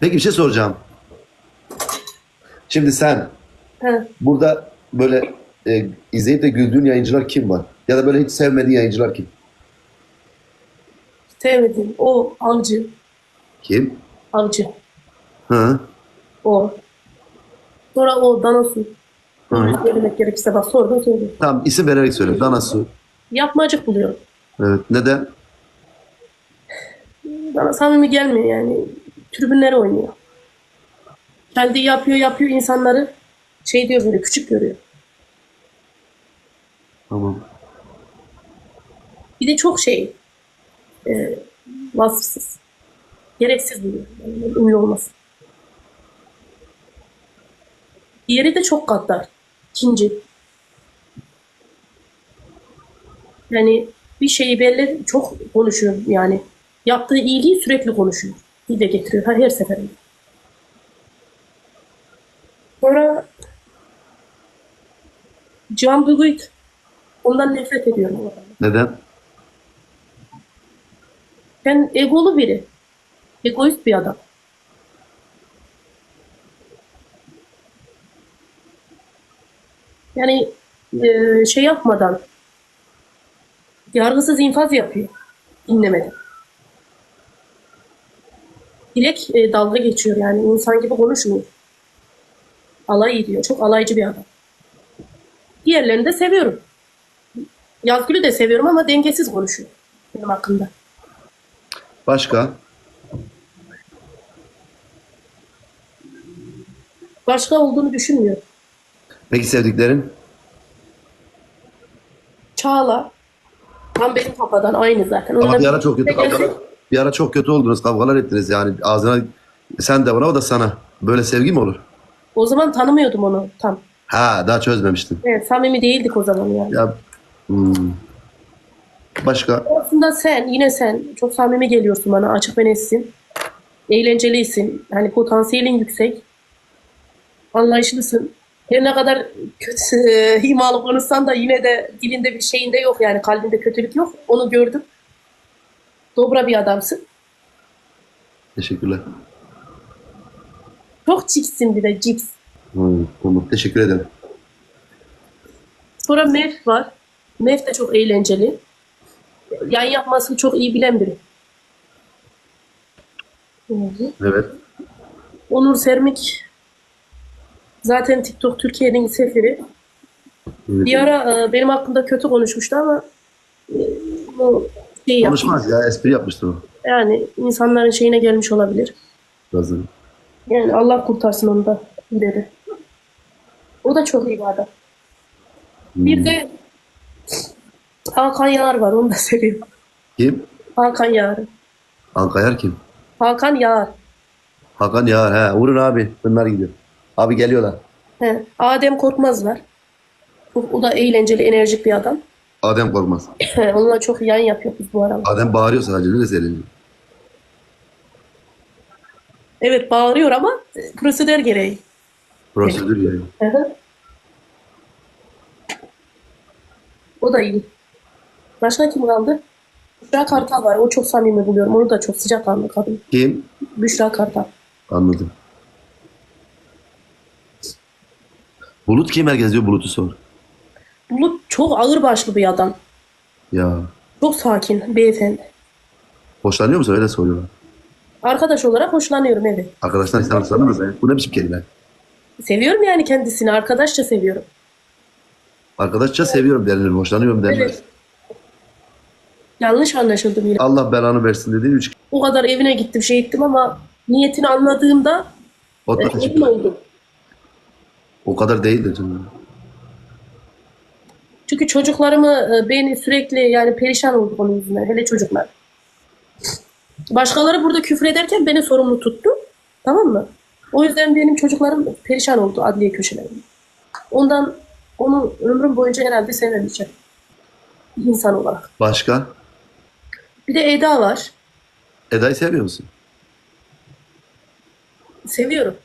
Peki bir şey soracağım. Şimdi sen He. burada böyle e, izleyip de güldüğün yayıncılar kim var? Ya da böyle hiç sevmediğin yayıncılar kim? Sevmediğim o avcı. Kim? Avcı. Hı. O. Sonra o Danasu. Hı. Söylemek gerekirse bak sordum söyledim. Tamam isim vererek söyle. Dana Su. Yapmacık buluyorum. Evet. Neden? Bana samimi gelmiyor yani. Tribünlere oynuyor. Kendi yapıyor yapıyor insanları şey diyor böyle küçük görüyor. Tamam. Bir de çok şey e, vasıfsız. Gereksiz buluyor. Yani ünlü olması. Diğeri de çok gaddar. İkinci. Yani bir şeyi belli çok konuşuyor yani. Yaptığı iyiliği sürekli konuşuyor. Dile getiriyor her, seferinde. Sonra Can Buguyt ondan nefret ediyorum. Neden? Ben egolu biri. Egoist bir adam. Yani e, şey yapmadan yargısız infaz yapıyor. Dinlemeden. Dilek e, dalga geçiyor yani insan gibi konuşmuyor. Alay ediyor. Çok alaycı bir adam. Diğerlerini de seviyorum. Yazgül'ü de seviyorum ama dengesiz konuşuyor benim hakkında. Başka? Başka olduğunu düşünmüyorum. Peki sevdiklerin? Çağla tam benim kafadan aynı zaten. Ama Onunla bir ara çok kötü gelsek, bir ara çok kötü oldunuz. Kavgalar ettiniz yani. Ağzına sen de bana o da sana. Böyle sevgi mi olur? O zaman tanımıyordum onu tam. Ha daha çözmemiştin. Evet, samimi değildik o zaman yani. Ya hmm. Başka? Aslında sen, yine sen çok samimi geliyorsun bana. Açık ve netsin. Eğlencelisin. Hani potansiyelin yüksek. Anlayışlısın. Her ne kadar kötü, himalı konuşsan da yine de dilinde bir şeyinde yok yani kalbinde kötülük yok. Onu gördüm. Dobra bir adamsın. Teşekkürler. Çok cipsin bir de cips. Hmm, tamam. Teşekkür ederim. Sonra Mev var. Mev de çok eğlenceli. Yayın yapmasını çok iyi bilen biri. Evet. Onur Sermik zaten TikTok Türkiye'nin sefiri. Bir ara e, benim hakkında kötü konuşmuştu ama e, bu şey. Konuşmaz ya. Espri yapmıştır o. Yani insanların şeyine gelmiş olabilir. Birazdan. Yani Allah kurtarsın onu da ileri. O da çok iyi bir adam. Bir de Hakan Yağar var. Onu da seviyorum. Kim? Hakan Yağar. Ankayar kim? Hakan Yağar. Hakan Yağar. He. Vurun abi. Bunlar gidiyor. Abi geliyorlar. He. Adem Korkmaz var. O, o da eğlenceli, enerjik bir adam. Adem Korkmaz. Onunla çok yayın yapıyoruz bu aralar. Adem bağırıyor sadece. Ne söyleyeyim? Evet bağırıyor ama e, prosedür gereği. Prosedür yani. Hı hı. O da iyi. Başka kim kaldı? Büşra Kartal var. O çok samimi buluyorum. Onu da çok sıcakkanlı kadın. Kim? Büşra Kartal. Anladım. Bulut kim herkes diyor Bulut'u sor. Çok ağırbaşlı bir adam. Ya. Çok sakin, beyefendi. Hoşlanıyor musun? Öyle soruyorlar. Arkadaş olarak hoşlanıyorum evet. Arkadaşlar insan sanırız ya. Bu ne biçim kelime? Seviyorum yani kendisini. Arkadaşça seviyorum. Arkadaşça seviyorum denilir. Hoşlanıyorum denmez. Evet. Yanlış anlaşıldım yine. Allah belanı versin dediğin üç O kadar evine gittim şey ettim ama niyetini anladığımda o, e, emin oldum. o kadar değil de canım. Çünkü çocuklarımı e, beni sürekli yani perişan olduk onun yüzünden. Hele çocuklar. Başkaları burada küfür ederken beni sorumlu tuttu. Tamam mı? O yüzden benim çocuklarım perişan oldu adliye köşelerinde. Ondan onu ömrüm boyunca herhalde sevemeyeceğim. İnsan olarak. Başka? Bir de Eda var. Eda'yı seviyor musun? Seviyorum.